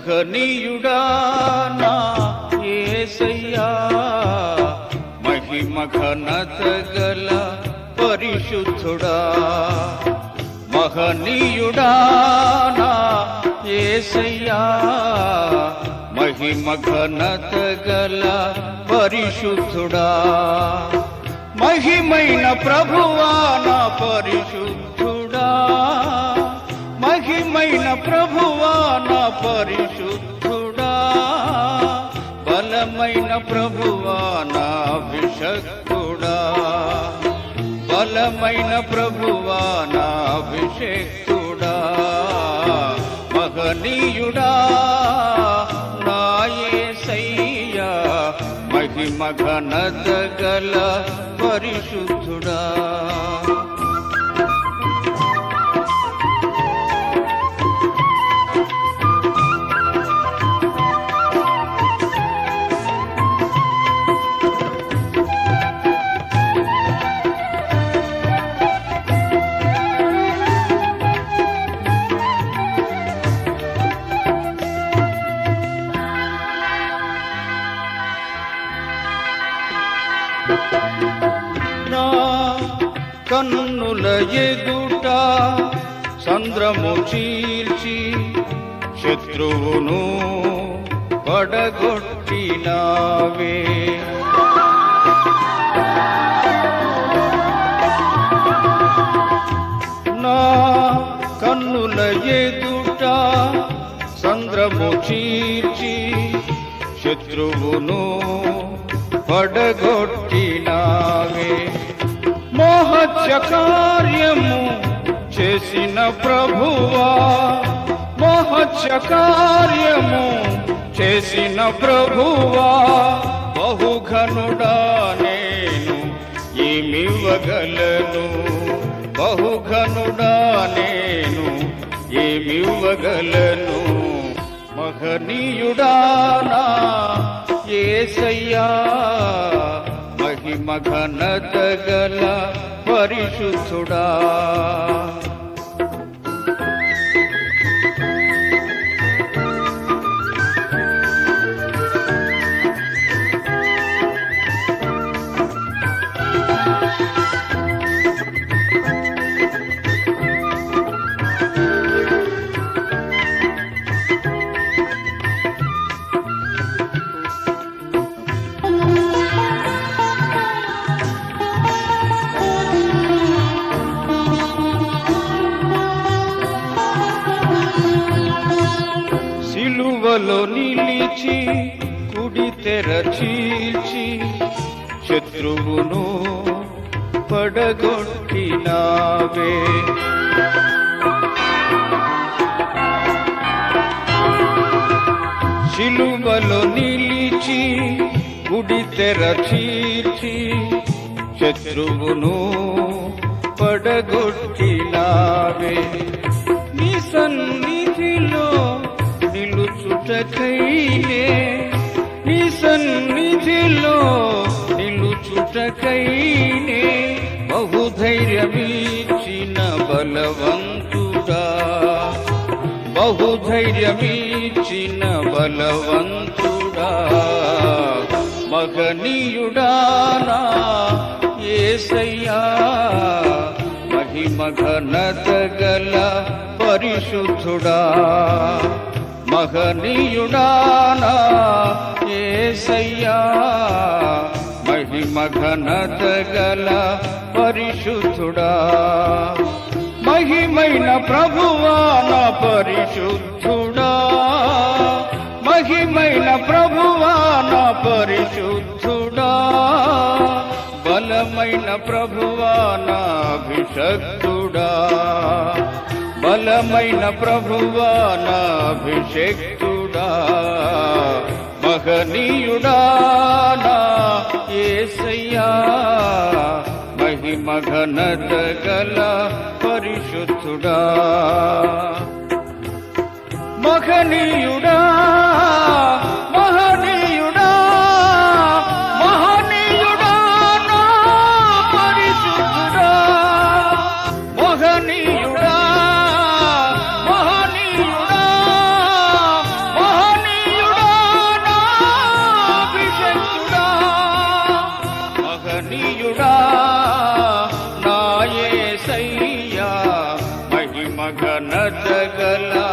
మహనీయుడా నా ఏసయ్యా. మహిమ ఘనత గల పరిశుద్ధుడా. మహనీయుడా నా ఏసయ్యా. మహిమ ఘనత గల పరిశుద్ధుడా. మహిమైన ప్రభువా నా పరిశుద్ధుడా పరిశుద్ధుడా బలమైన ప్రభువా నా విషక్తుడా బలమైన ప్రభువా నా అభిషేక్తుడా మహనీయుడా నాయసయ్యా మహిమ ఘనత గల పరిశుద్ధుడా. నా కన్నుల ఎదుట చంద్రము చీల్చి శత్రువును పడగొట్టినావే. నా కన్నుల ఎదుట చంద్రము చీల్చి శత్రువును పడగొట్టినావే. మోహత్య కార్యము చేసిన ప్రభువా. మోహత్య కార్యము చేసిన ప్రభువా. బహుఘనుడా నేను ఏమివ్వగలను? బహుఘనుడా నేను ఏమివ్వగలను? మహనీయుడానా ఏసయ్యా మహిమ ఘనత గల పరిశుద్ధుడా. సిలువలో నిలిచి కుడి తెరచీల్చి శత్రువును పడగొట్టినావే. శిలువలో నిలిచి కుడి తెరచీల్చి శత్రువును పడగొట్టినావే. నీ సన్నిధిలో నిలుచుటకైనే నీ సన్నిధిలో నిలుచుటకైనే బహుధైర్యమీచిన బలవంతుడా. బహుధైర్యమీచిన బలవంతుడా. మగనీయుడా ఏసయ్యా. మహిమ ఘనత గల పరిశుద్ధుడా. మహనీయుడా నా ఏసయ్యా మహిమ ఘనత గల పరిశుద్ధుడా. మహిమైన ప్రభువాన పరిశుద్ధుడా. మహిమైన ప్రభువాన పరిశుద్ధుడా. బలమైన ప్రభువాన అభిషక్తు బలమైన ప్రభువా నా అభిషేక్తుడా మహనీయుడా నా ఏసయ్యా. మహిమ ఘనత గల పరిశుద్ధుడా. మహనీయుడా मघनट कला